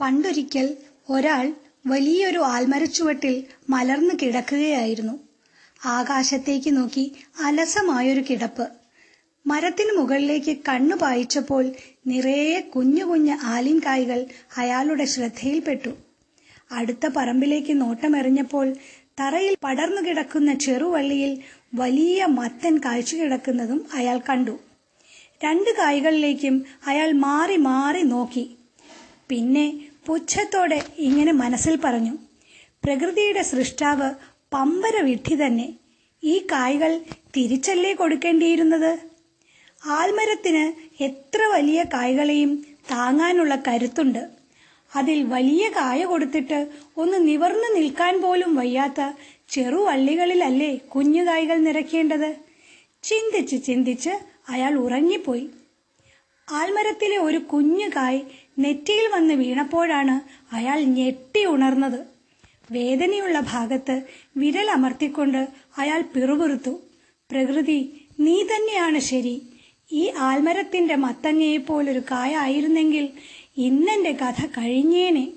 പണ്ടൊരിക്കൽ ഒരാൾ വലിയൊരു ആൽമരച്ചുവട്ടിൽ മലർന്നു കിടക്കുകയായിരുന്നു. ആകാശത്തേക്ക് നോക്കി അലസമായൊരു കിടപ്പ്. മരത്തിനു മുകളിലേക്ക് കണ്ണു പായിച്ചപ്പോൾ നിറയെ കുഞ്ഞു കുഞ്ഞു ആലിൻകായ്കൾ അയാളുടെ ശ്രദ്ധയിൽപ്പെട്ടു. അടുത്ത പറമ്പിലേക്ക് നോട്ടമെറിഞ്ഞപ്പോൾ തറയിൽ പടർന്നു കിടക്കുന്ന ചെറുവള്ളിയിൽ വലിയ മത്തൻ കാഴ്ച കിടക്കുന്നതും അയാൾ കണ്ടു. രണ്ട് കായ്കളിലേക്കും അയാൾ മാറി മാറി നോക്കി. പിന്നെ പുച്ഛത്തോടെ ഇങ്ങനെ മനസ്സിൽ പറഞ്ഞു പ്രകൃതിയുടെ സൃഷ്ടാവ് പമ്പര വിഡ്ഢി തന്നെ. ഈ കായ്കൾ തിരിച്ചല്ലേ കൊടുക്കേണ്ടിയിരുന്നത്? ആൽമരത്തിന് എത്ര വലിയ കായ്കളെയും താങ്ങാനുള്ള കരുത്തുണ്ട്. അതിൽ വലിയ കായ കൊടുത്തിട്ട് ഒന്ന് നിവർന്നു നിൽക്കാൻ പോലും വയ്യാത്ത ചെറുവള്ളികളിലല്ലേ കുഞ്ഞു കായ്കൾ നിറയ്ക്കേണ്ടത് ചിന്തിച്ച് ചിന്തിച്ച് അയാൾ ഉറങ്ങിപ്പോയി. ആൽമരത്തിലെ ഒരു കുഞ്ഞു കായ് നെറ്റിയിൽ വന്ന് വീണപ്പോഴാണ് അയാൾ ഞെട്ടി ഉണർന്നത്. വേദനയുള്ള ഭാഗത്ത് വിരൽ അമർത്തിക്കൊണ്ട് അയാൾ പിറുപിറുത്തു. പ്രകൃതി നീ തന്നെയാണ് ശരി. ഈ ആൽമരത്തിന്റെ മത്തങ്ങയെപ്പോലൊരു കായ ആയിരുന്നെങ്കിൽ ഇന്നെന്റെ കഥ കഴിഞ്ഞേനെ.